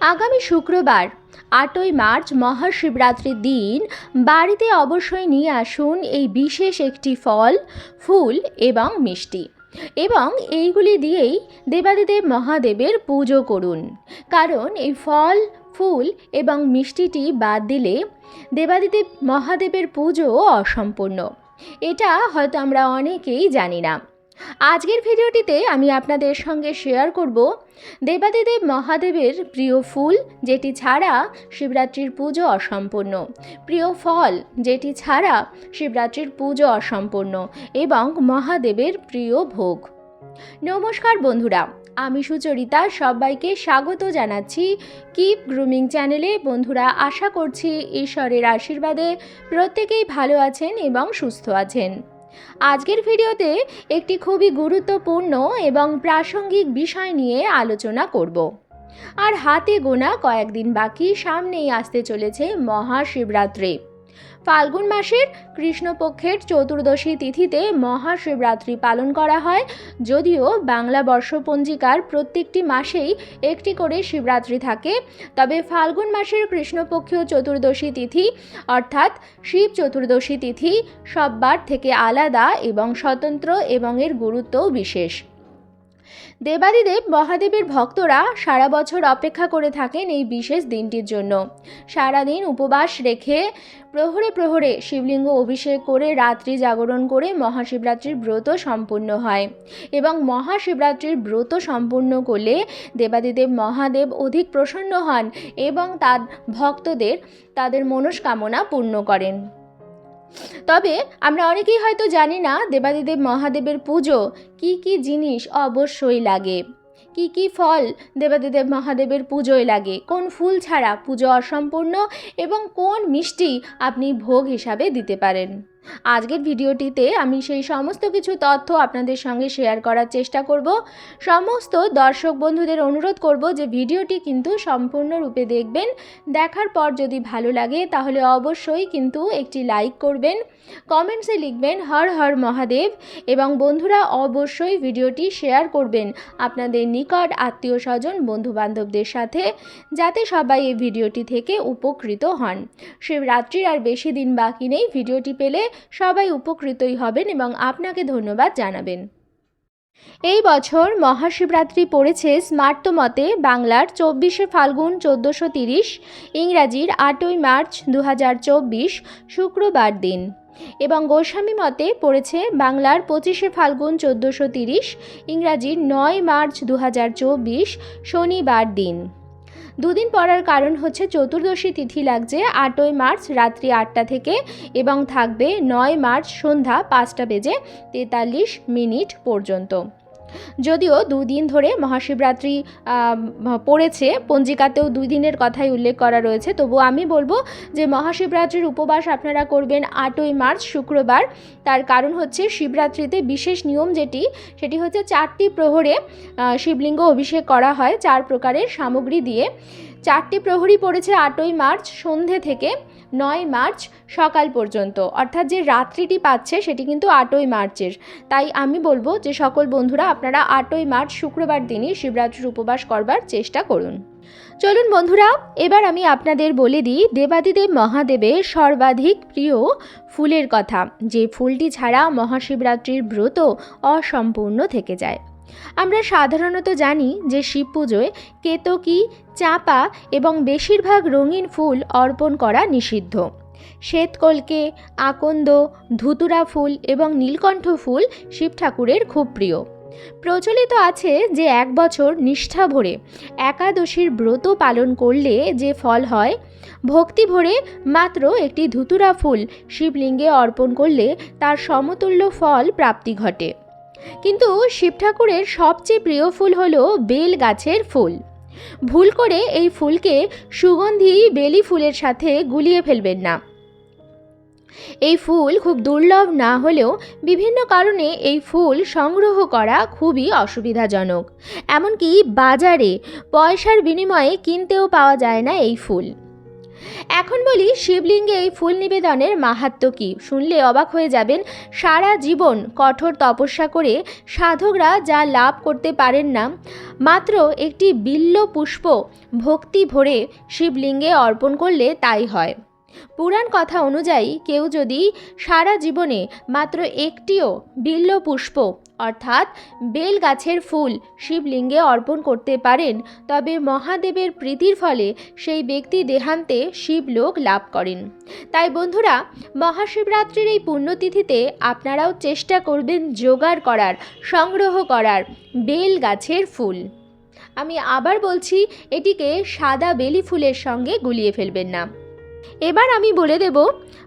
আগামী শুক্রবার, আটই মার্চ মহাশিবরাত্রির দিন, বাড়িতে অবশ্যই নিয়ে আসুন এই বিশেষ একটি ফল, ফুল এবং মিষ্টি। এবং এইগুলি দিয়েই দেবাদিদেব মহাদেবের পুজো করুন। কারণ এই ফল, ফুল এবং মিষ্টিটি বাদ দিলে দেবাদিদেব মহাদেবের পুজো অসম্পূর্ণ। এটা হয়তো আমরা অনেকেই জানি না। আজকের ভিডিওটিতে আমি আপনাদের সঙ্গে শেয়ার করব দেবাদিদেব মহাদেবের প্রিয় ফুল, যেটি ছাড়া শিবরাত্রির পুজো অসম্পূর্ণ। প্রিয় ফল, যেটি ছাড়া শিবরাত্রির পুজো অসম্পূর্ণ এবং মহাদেবের প্রিয় ভোগ। নমস্কার বন্ধুরা, আমি সুচরিতা, সবাইকে স্বাগত জানাচ্ছি কিপ গ্রুমিং চ্যানেলে। বন্ধুরা, আশা করছি ঈশ্বরের আশীর্বাদে প্রত্যেকেই ভালো আছেন এবং সুস্থ আছেন। আজকের ভিডিওতে একটি খুবই গুরুত্বপূর্ণ এবং প্রাসঙ্গিক বিষয় নিয়ে আলোচনা করব। আর হাতে গোনা কয়েকদিন বাকি সামনেই আসতে চলেছে মহাশিবরাত্রি। ফাল্গুন মাসের কৃষ্ণপক্ষের চতুর্দশী তিথিতে মহাশিবরাত্রি পালন করা হয়। যদিও বাংলা বর্ষপঞ্জিকার প্রত্যেকটি মাসেই একটি করে শিবরাত্রি থাকে। তবে ফাল্গুন মাসের কৃষ্ণপক্ষীয় চতুর্দশী তিথি, অর্থাৎ শিব চতুর্দশী তিথি, সববার থেকে আলাদা এবং স্বতন্ত্র এবং এর গুরুত্বও বিশেষ। দেবাদিদেব মহাদেবের ভক্তরা সারা বছর অপেক্ষা করে থাকেন এই বিশেষ দিনটির জন্য। সারাদিন উপবাস রেখে প্রহরে প্রহরে শিবলিঙ্গ অভিষেক করে রাত্রি জাগরণ করে মহাশিবরাত্রির ব্রত সম্পূর্ণ হয় এবং মহাশিবরাত্রির ব্রত সম্পূর্ণ করলে দেবাদিদেব মহাদেব অধিক প্রসন্ন হন এবং তার ভক্তদের তাদের মনস্কামনা পূর্ণ করেন। তবে আমরা অনেকেই হয়তো জানি না দেবাদিদেব মহাদেবের পুজো কি কি জিনিস অবশ্যই লাগে। কি কি ফল দেবাদিদেব মহাদেবের পুজোয় লাগে। কোন ফুল ছাড়া পুজো অসম্পূর্ণ এবং কোন মিষ্টি আপনি ভোগ হিসাবে দিতে পারেন। আজকের ভিডিওটিতে আমি সেই সমস্ত কিছু তথ্য আপনাদের সঙ্গে শেয়ার করার চেষ্টা করব। সমস্ত দর্শক বন্ধুদের অনুরোধ করব যে ভিডিওটি কিন্তু সম্পূর্ণরূপে দেখবেন। দেখার পর যদি ভালো লাগে তাহলে অবশ্যই কিন্তু একটি লাইক করবেন, কমেন্টসে লিখবেন হর হর মহাদেব এবং বন্ধুরা অবশ্যই ভিডিওটি শেয়ার করবেন আপনাদের নিকট আত্মীয় স্বজন, বন্ধুবান্ধবদের সাথে যাতে সবাই এই ভিডিওটি থেকে উপকৃত হন। শিবরাত্রির আর বেশি দিন বাকি নেই। ভিডিওটি পেলে সবাই উপকৃতই হবেন এবং আপনাকে ধন্যবাদ জানাবেন। এই বছর মহাশিবরাত্রি পড়েছে স্মার্ত মতে বাংলার চব্বিশে ফাল্গুন চোদ্দোশো তিরিশ, ইংরাজির আটই মার্চ দু হাজার চব্বিশ শুক্রবার দিন এবং গোস্বামী মতে পড়েছে বাংলার পঁচিশে ফাল্গুন চোদ্দোশো তিরিশ, ইংরাজির নয় মার্চ দু হাজার চব্বিশ শনিবার দিন। দুদিন পড়ার কারণ হচ্ছে চতুর্দশী তিথি লাগছে আটই মার্চ রাত্রি আটটা থেকে এবং থাকবে নয় মার্চ সন্ধ্যা পাঁচটা বেজে তেতাল্লিশ মিনিট পর্যন্ত। যদিও দুদিন ধরে মহাশিবরাত্রি পড়েছে, পঞ্জিকাতেও দুই দিনের কথাই উল্লেখ করা রয়েছে। তবু আমি বলব যে মহাশিবরাত্রির উপবাস আপনারা করবেন আটই মার্চ, শুক্রবার। তার কারণ হচ্ছে শিবরাত্রিতে বিশেষ নিয়ম যেটি, সেটি হচ্ছে চারটি প্রহরে শিবলিঙ্গ অভিষেক করা হয় চার প্রকারের সামগ্রী দিয়ে। চারটি প্রহরী পড়েছে আটই মার্চ সন্ধে থেকে। নয় মার্চ সকাল পর্যন্ত। অর্থাৎ যে রাত্রিটি পাচ্ছে সেটি কিন্তু আটই মার্চের। তাই আমি বলব যে সকল বন্ধুরা আপনারা আটই মার্চ শুক্রবার দিনই শিবরাত্রির উপবাস করবার চেষ্টা করুন। চলুন বন্ধুরা, এবার আমি আপনাদের বলে দিই দেবাদিদেব মহাদেবের সর্বাধিক প্রিয় ফুলের কথা। যে ফুলটি ছাড়া মহাশিবরাত্রির ব্রত অসম্পূর্ণ থেকে যায়। আমরা সাধারণত জানি যে শিব পুজোয় কেতকী, চাপা এবং বেশিরভাগ রঙিন ফুল অর্পণ করা নিষিদ্ধ। শ্বেতকলকে, আকন্দ, ধুতুরা ফুল এবং নীলকণ্ঠ ফুল শিব ঠাকুরের খুব প্রিয়। প্রচলিত আছে যে এক বছর নিষ্ঠা ভরে একাদশীর ব্রত পালন করলে যে ফল হয়, ভক্তি ভরে মাত্র একটি ধুতুরা ফুল শিবলিঙ্গে অর্পণ করলে তার সমতুল্য ফল প্রাপ্তি ঘটে। কিন্তু শিব ঠাকুরের সবচেয়ে প্রিয় ফুল হলো বেল গাছের ফুল। ভুল করে এই ফুলকে সুগন্ধি বেলি ফুলের সাথে গুলিয়ে ফেলবেন না। এই ফুল খুব দুর্লভ না হলেও বিভিন্ন কারণে এই ফুল সংগ্রহ করা খুবই অসুবিধাজনক। এমনকি বাজারে পয়সার বিনিময়ে কিনতেও পাওয়া যায় না এই ফুল। এখন বলি শিবলিঙ্গে এই ফুল নিবেদনের মাহাত্ম্য কী? শুনলে অবাক হয়ে যাবেন, সারা জীবন কঠোর তপস্যা করে সাধকরা যা লাভ করতে পারেন না। মাত্র একটি বিল্ল পুষ্প ভক্তি ভরে শিবলিঙ্গে অর্পণ করলে তাই হয়। পুরাণ কথা অনুযায়ী কেউ যদি সারা জীবনে মাত্র একটিও বিল্ল পুষ্প অর্থাৎ বেল গাছের ফুল শিবলিঙ্গে অর্পণ করতে পারেন, তবে মহাদেবের প্রীতির ফলে সেই ব্যক্তি দেহান্তে শিবলোক লাভ করেন। তাই বন্ধুরা, মহাশিবরাত্রির এই পুণ্যতিথিতে আপনারাও চেষ্টা করবেন জোগাড় করার, সংগ্রহ করার বেল গাছের ফুল। আমি আবার বলছি, এটিকে সাদা বেলি ফুলের সঙ্গে গুলিয়ে ফেলবেন না। এবার আমি বলে দেব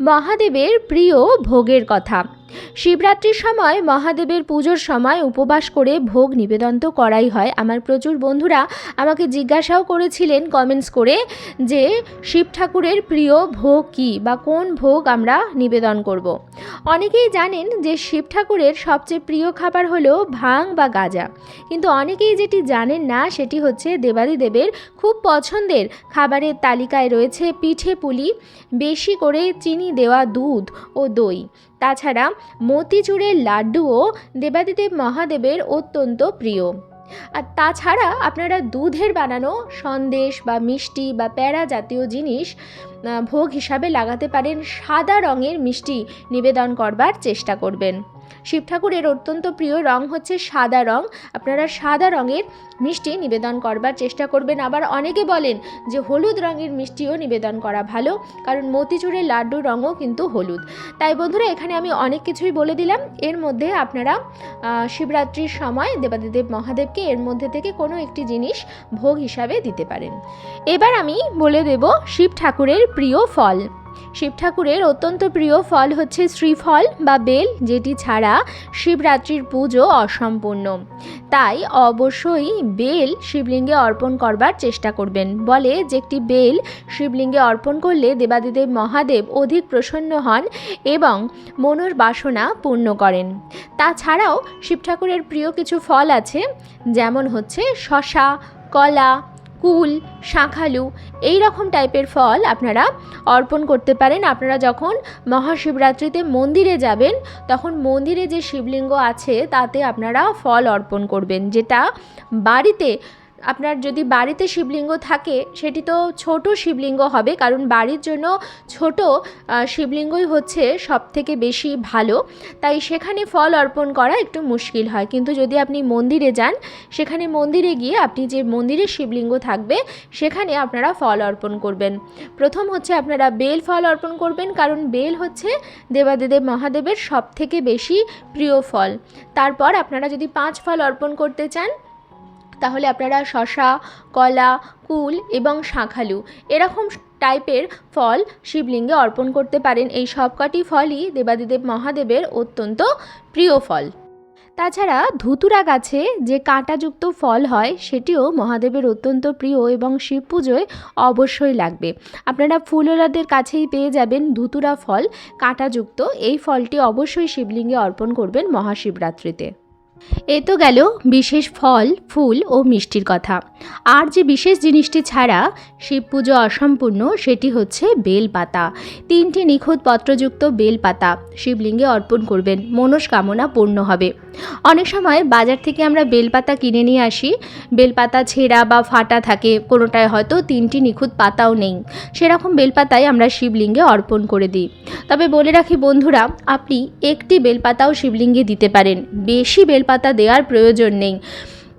মহাদেবের প্রিয় ভোগের কথা। শিবরাত্রির সময়, মহাদেবের পুজোর সময় উপবাস করে ভোগ নিবেদন তো করাই হয়। আমার প্রচুর বন্ধুরা আমাকে জিজ্ঞাসাও করেছিলেন কমেন্টস করে যে, শিব ঠাকুরের প্রিয় ভোগ কী বা কোন ভোগ আমরা নিবেদন করব। অনেকেই জানেন যে, শিব ঠাকুরের সবচেয়ে প্রিয় খাবার হলো ভাং বা গাজা। কিন্তু অনেকেই যেটি জানেন না, সেটি হচ্ছে দেবাদিদেবের খুব পছন্দের খাবারের তালিকায় রয়েছে পিঠে পুলি, বেশি করে চিনি দেওয়া দুধ ও দই। তাছাড়া মতিচুরের লাড্ডুও দেবাদিদেব মহাদেবের অত্যন্ত প্রিয়। আর তাছাড়া আপনারা দুধের বানানো সন্দেশ বা মিষ্টি বা প্যারা জাতীয় জিনিস ভোগ হিসাবে লাগাতে পারেন সাদা রঙের মিষ্টি নিবেদন করবার চেষ্টা করবেন। শিব ঠাকুরের অত্যন্ত প্রিয় রং হচ্ছে সাদা রং। আপনারা সাদা রঙের মিষ্টি নিবেদন করবার চেষ্টা করবেন। আবার অনেকে বলেন যে হলুদ রঙের মিষ্টিও নিবেদন করা ভালো, কারণ মতিচুরের লাড্ডুর রঙও কিন্তু হলুদ। তাই বন্ধুরা, এখানে আমি অনেক কিছুই বলে দিলাম। এর মধ্যে আপনারা শিবরাত্রির সময় দেবাদিদেব মহাদেবকে এর মধ্যে থেকে কোনো একটি জিনিস ভোগ হিসাবে দিতে পারেন। এবার আমি বলে দেব শিব ঠাকুরের প্রিয় ফল। শিব ঠাকুরের অত্যন্ত প্রিয় ফল হচ্ছে শ্রীফল বা বেল, যেটি ছাড়া শিবরাত্রির পুজো অসম্পূর্ণ। তাই অবশ্যই বেল শিবলিঙ্গে অর্পণ করবার চেষ্টা করবেন। বলে যে একটি বেল শিবলিঙ্গে অর্পণ করলে দেবাদিদেব মহাদেব অধিক প্রসন্ন হন এবং মনোর বাসনা পূর্ণ করেন। তাছাড়াও শিব ঠাকুরের প্রিয় কিছু ফল আছে, যেমন হচ্ছে শশা, কলা কুল শাঁখালু এই রকম টাইপের ফল আপনারা অর্পণ করতে পারেন। আপনারা যখন মহাশিবরাত্রিতে মন্দিরে যাবেন, তখন মন্দিরে যে শিবলিঙ্গ আছে, তাতে আপনারা ফল অর্পণ করবেন। যেটা বাড়িতে আপনার যদি বাড়িতে শিবলিঙ্গ থাকে, সেটি তো ছোট শিবলিঙ্গ হবে, কারণ বাড়ির জন্য ছোট শিবলিঙ্গই হচ্ছে সব থেকে বেশি ভালো। তাই সেখানে ফল অর্পণ করা একটু মুশকিল হয়। কিন্তু যদি আপনি মন্দিরে যান, সেখানে মন্দিরে গিয়ে আপনি যে মন্দিরে শিবলিঙ্গ থাকবে, সেখানে আপনারা ফল অর্পণ করবেন। প্রথম হচ্ছে আপনারা বেল ফল অর্পণ করবেন, কারণ বেল হচ্ছে দেবাদেদেব মহাদেবের সব থেকে বেশি প্রিয় ফল। তারপর আপনারা যদি পাঁচ ফল অর্পণ করতে চান তাহলে আপনারা শশা, কলা, কুল এবং শাঁখালু এরকম টাইপের ফল শিবলিঙ্গে অর্পণ করতে পারেন। এই সবকটি ফলই দেবাদিদেব মহাদেবের অত্যন্ত প্রিয় ফল। তাছাড়া ধুতুরা গাছে যে কাঁটাযুক্ত ফল হয়, সেটিও মহাদেবের অত্যন্ত প্রিয় এবং শিব পুজোয় অবশ্যই লাগবে। আপনারা ফুলওয়ালাদের কাছেই পেয়ে যাবেন ধুতুরা ফল, কাঁটাযুক্ত। এই ফলটি অবশ্যই শিবলিঙ্গে অর্পণ করবেন মহাশিবরাত্রিতে। এ তো গেল বিশেষ ফল, ফুল ও মিষ্টির কথা। আর যে বিশেষ জিনিসটি ছাড়া শিব পুজো অসম্পূর্ণ, সেটি হচ্ছে বেলপাতা তিনটি নিখুঁত পত্রযুক্ত বেলপাতা শিবলিঙ্গে অর্পণ করবেন। মনস্কামনা পূর্ণ হবে। অনেক সময় বাজার থেকে আমরা বেলপাতা কিনে নিয়ে আসি। বেলপাতা, ছেঁড়া বা ফাটা থাকে, কোনোটায় হয়তো তিনটি নিখুঁত পাতাও নেই। সেরকম বেলপাতাই আমরা শিবলিঙ্গে অর্পণ করে দিই। তবে বলে রাখি বন্ধুরা, আপনি একটি বেলপাতাও শিবলিঙ্গে দিতে পারেন। বেশি বেলপাতা দেওয়ার প্রয়োজন নেই।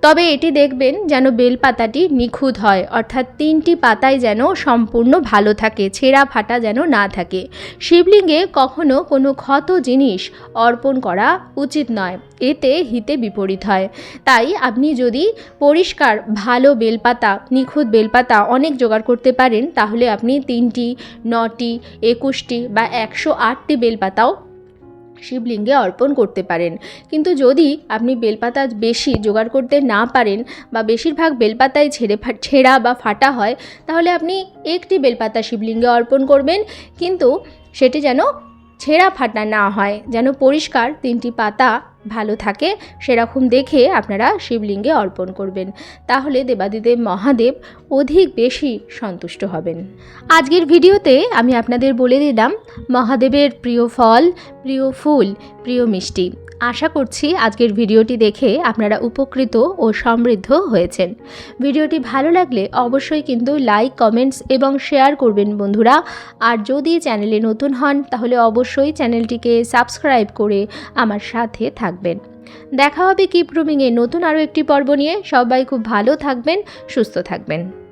তবে এটি দেখবেন যেন বেলপাতাটি নিখুঁত হয়, অর্থাৎ তিনটি পাতায় যেন সম্পূর্ণ ভালো থাকে, ছেঁড়া ফাটা যেন না থাকে। শিবলিঙ্গে কখনো কোনো ক্ষত জিনিস অর্পণ করা উচিত নয়, এতে হিতে বিপরীত হয়। তাই আপনি যদি পরিষ্কার, ভালো বেলপাতা, নিখুঁত বেলপাতা অনেক জোগাড় করতে পারেন, তাহলে আপনি তিনটি, নটি, একুশটি বা একশো আটটি বেলপাতাও শিবলিঙ্গে অর্পণ করতে পারেন। কিন্তু যদি আপনি বেলপাতা বেশি জোগাড় করতে না পারেন বা বেশিরভাগ বেলপাতায় ছেড়ে ছেঁড়া বা ফাটা হয়, তাহলে আপনি একটি বেলপাতা শিবলিঙ্গে অর্পণ করবেন, কিন্তু সেটি যেন ছেঁড়া ফাটা না হয়, যেন পরিষ্কার তিনটি পাতা ভালো থাকে, সেরকম দেখে আপনারা শিবলিঙ্গে অর্পণ করবেন। তাহলে দেবাদিদেব মহাদেব অধিক বেশি সন্তুষ্ট হবেন। আজকের ভিডিওতে আমি আপনাদের বলে দিলাম মহাদেবের প্রিয় ফল, প্রিয় ফুল, প্রিয় মিষ্টি। আশা করছি আজকের ভিডিওটি দেখে আপনারা উপকৃত ও সমৃদ্ধ হয়েছেন। ভিডিওটি ভালো লাগলে অবশ্যই কিন্তু লাইক, কমেন্টস এবং শেয়ার করবেন বন্ধুরা। আর যদি চ্যানেলে নতুন হন, তাহলে অবশ্যই চ্যানেলটিকে সাবস্ক্রাইব করে আমার সাথে থাকবেন। দেখা হবে কিপ রুমিংয়ে নতুন আরও একটি পর্ব নিয়ে। সবাই খুব ভালো থাকবেন, সুস্থ থাকবেন।